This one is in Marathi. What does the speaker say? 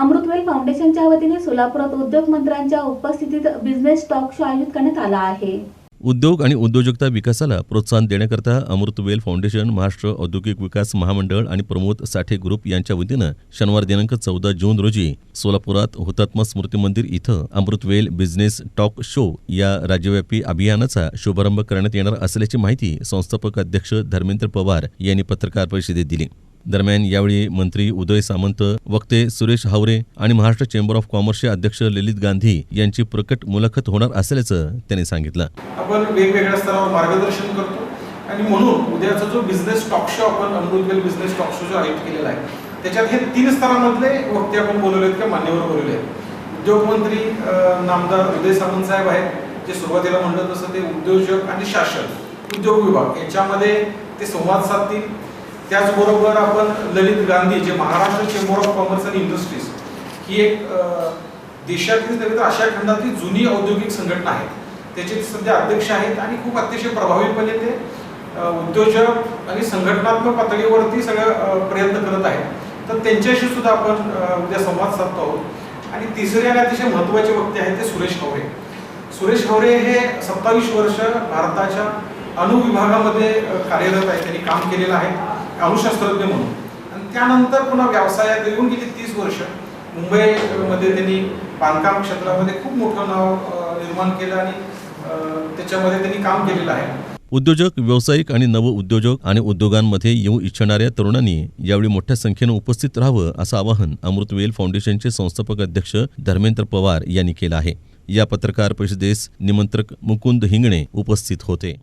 अमृतवेल फाउंडेशनच्या वतीने सोलापुरात उद्योग मंत्र्यांच्या उपस्थितीत बिझनेस टॉक शो आयोजित करण्यात आला आहे. उद्योग आणि उद्योजकता विकासाला प्रोत्साहन देण्याकरता अमृतवेल फाउंडेशन महाराष्ट्र औद्योगिक विकास महामंडळ आणि प्रमोद साठे ग्रुप यांच्या वतीनं शनिवार दिनांक चौदा जून रोजी सोलापुरात हुतात्मा स्मृती मंदिर इथं अमृतवेल बिझनेस टॉक शो या राज्यव्यापी अभियानाचा शुभारंभ करण्यात येणार असल्याची माहिती संस्थापक अध्यक्ष धर्मेंद्र पवार यांनी पत्रकार परिषदेत दिली. दरम्यान यावेळी मंत्री उदय सामंत वक्ते सुरेश हावरे आणि महाराष्ट्र चेंबर ऑफ कॉमर्सचे अध्यक्ष ललित गांधी यांची प्रकट मुलाखत होणार असल्याचं त्यांनी सांगितलं. आपण वेगवेगळ्या स्तरावर मार्गदर्शन करतो आणि म्हणून उद्याचा जो बिझनेस टॉक शो आपण अमृतवेल बिझनेस टॉक शो जो आयोजित केलेला आहे त्याच्यात हे तीन स्तरामधले वक्ते आपण बोलवले आहेत किंवा मान्यवर बोलवले आहेत. उद्योगमंत्री नामदार उदय सामंत साहेब आहेत जे सुरुवातीला म्हणलं तसं ते उद्योजक आणि शासन उद्योग विभाग याच्यामध्ये ते संवाद साधतील. त्याचबरोबर आपण ललित गांधी जे Maharashtra chamber of commerce and industries ही एक देशातील नव्हे तर आशिया खंडातील जुनी औद्योगिक संघटना आहे. त्याचे सध्या अध्यक्ष आहेत आणि खूप अतिशय प्रभावीपणे ते उद्योजक आणि संघटनात्मक पातळीवरती सगळं प्रयत्न करत आहेत. तर त्यांच्याशी सुद्धा आपण उद्या संवाद साधतो आहोत. आणि तिसरे आणि अतिशय महत्त्वाचे वक्ते आहेत ते सुरेश हवरे सुरेश हवरे हे सत्तावीस वर्ष भारताच्या अणुविभागामध्ये कार्यरत आहेत. त्यांनी काम केलेलं आहे. अणुशास्त्रज्ञ म्हणून. आणि त्यानंतर पुन्हा व्यवसायात येऊन गेली तीस वर्ष. मुंबईमध्ये त्यांनी बांधकाम क्षेत्रामध्ये खूप मोठं नाव निर्माण केलं आणि त्याच्यामध्ये त्यांनी काम केलेलं आहे. उद्योजक व्यावसायिक आणि नवउद्योजक आणि उद्योगांमध्ये येऊ इच्छिणाऱ्या तरुणांनी यावेळी मोठ्या संख्येनं उपस्थित राहावं असं आवाहन अमृतवेल फाउंडेशनचे संस्थापक अध्यक्ष धर्मेंद्र पवार यांनी केलं आहे. या पत्रकार परिषदेस निमंत्रक मुकुंद हिंगणे उपस्थित होते.